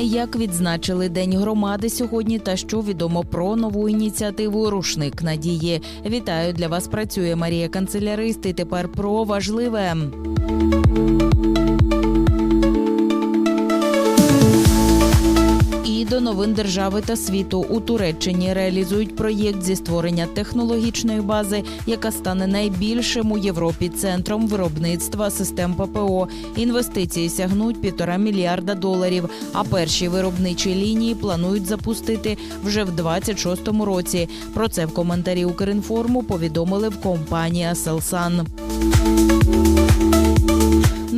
Як відзначили День громади сьогодні та що відомо про нову ініціативу Рушник надії. Вітаю для вас. Працює Марія Канцелярист. І тепер про важливе. До новин держави та світу у Туреччині реалізують проєкт зі створення технологічної бази, яка стане найбільшим у Європі центром виробництва систем ППО. Інвестиції сягнуть півтора мільярда доларів. А перші виробничі лінії планують запустити вже в 26-му році. Про це в коментарі Укрінформу повідомили в компанії Аселсан.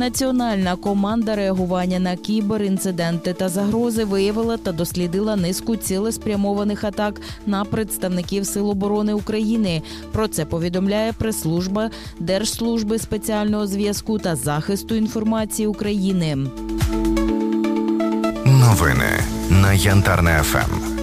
Національна команда реагування на кіберінциденти та загрози виявила та дослідила низку цілеспрямованих атак на представників Сил оборони України. Про це повідомляє прес-служба Держслужби спеціального зв'язку та захисту інформації України. Новини на Янтарне. ФМ.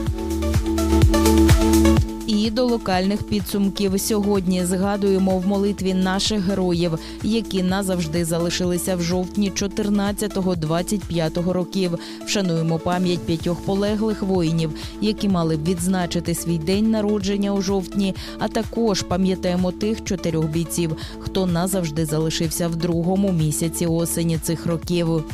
До локальних підсумків сьогодні згадуємо в молитві наших героїв, які назавжди залишилися в жовтні 14-25 років. Вшануємо пам'ять п'ятьох полеглих воїнів, які мали б відзначити свій день народження у жовтні. А також пам'ятаємо тих чотирьох бійців, хто назавжди залишився в другому місяці осені цих років.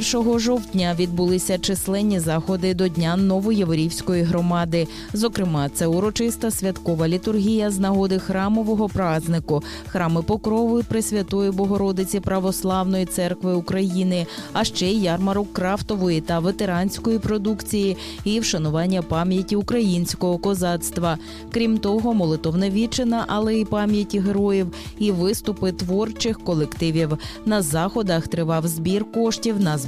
1 жовтня відбулися численні заходи до Дня Новоєворівської громади. Зокрема, це урочиста святкова літургія з нагоди храмового празнику, храми Покрови Пресвятої Богородиці Православної церкви України, а ще й ярмарок крафтової та ветеранської продукції і вшанування пам'яті українського козацтва. Крім того, молитовна вічина, але й пам'яті героїв і виступи творчих колективів. На заходах тривав збір коштів на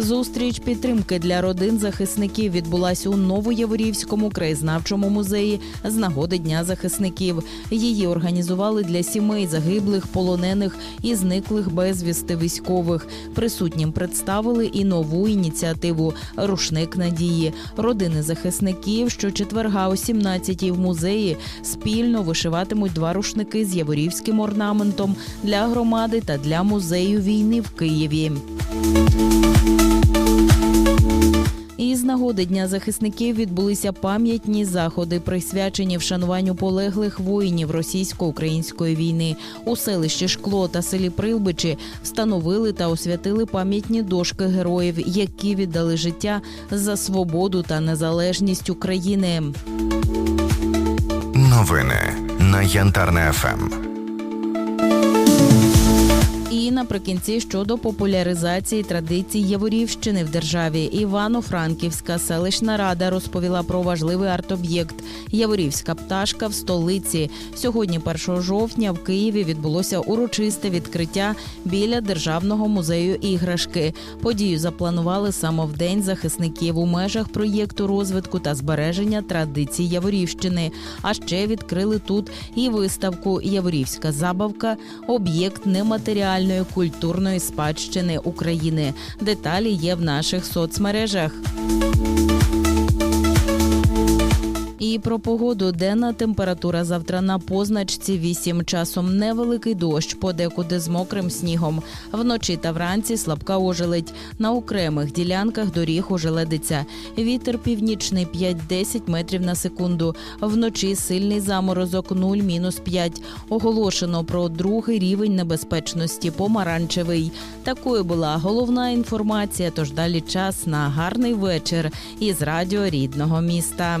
Зустріч підтримки для родин захисників відбулася у Новоєворівському краєзнавчому музеї з нагоди Дня захисників. Її організували для сімей загиблих, полонених і зниклих безвісти військових. Присутнім представили і нову ініціативу Рушник надії. Родини захисників щочетверга о 17-й в музеї спільно вишиватимуть два рушники з яворівським орнаментом для громади та для музею війни в Києві. Нагоди Дня захисників відбулися пам'ятні заходи, присвячені вшануванню полеглих воїнів російсько-української війни. У селищі Шкло та селі Прилбичі встановили та освятили пам'ятні дошки героїв, які віддали життя за свободу та незалежність України. Новини на Янтарне. ФМ. Наприкінці щодо популяризації традицій Яворівщини в державі Івано-Франківська селищна рада розповіла про важливий арт-об'єкт Яворівська пташка в столиці. Сьогодні, 1 жовтня, в Києві відбулося урочисте відкриття біля державного музею іграшки. Подію запланували саме в день захисників у межах проєкту розвитку та збереження традицій Яворівщини. А ще відкрили тут і виставку Яворівська забавка, об'єкт нематеріальної культурної спадщини України. Деталі є в наших соцмережах. І про погоду денна температура завтра на позначці 8. Часом невеликий дощ, подекуди з мокрим снігом. Вночі та вранці слабка ожеледь. На окремих ділянках доріг ожеледиться. Вітер північний 5-10 метрів на секунду. Вночі сильний заморозок 0-5. Оголошено про другий рівень небезпечності помаранчевий. Такою була головна інформація. Тож далі час на гарний вечір із радіо рідного міста.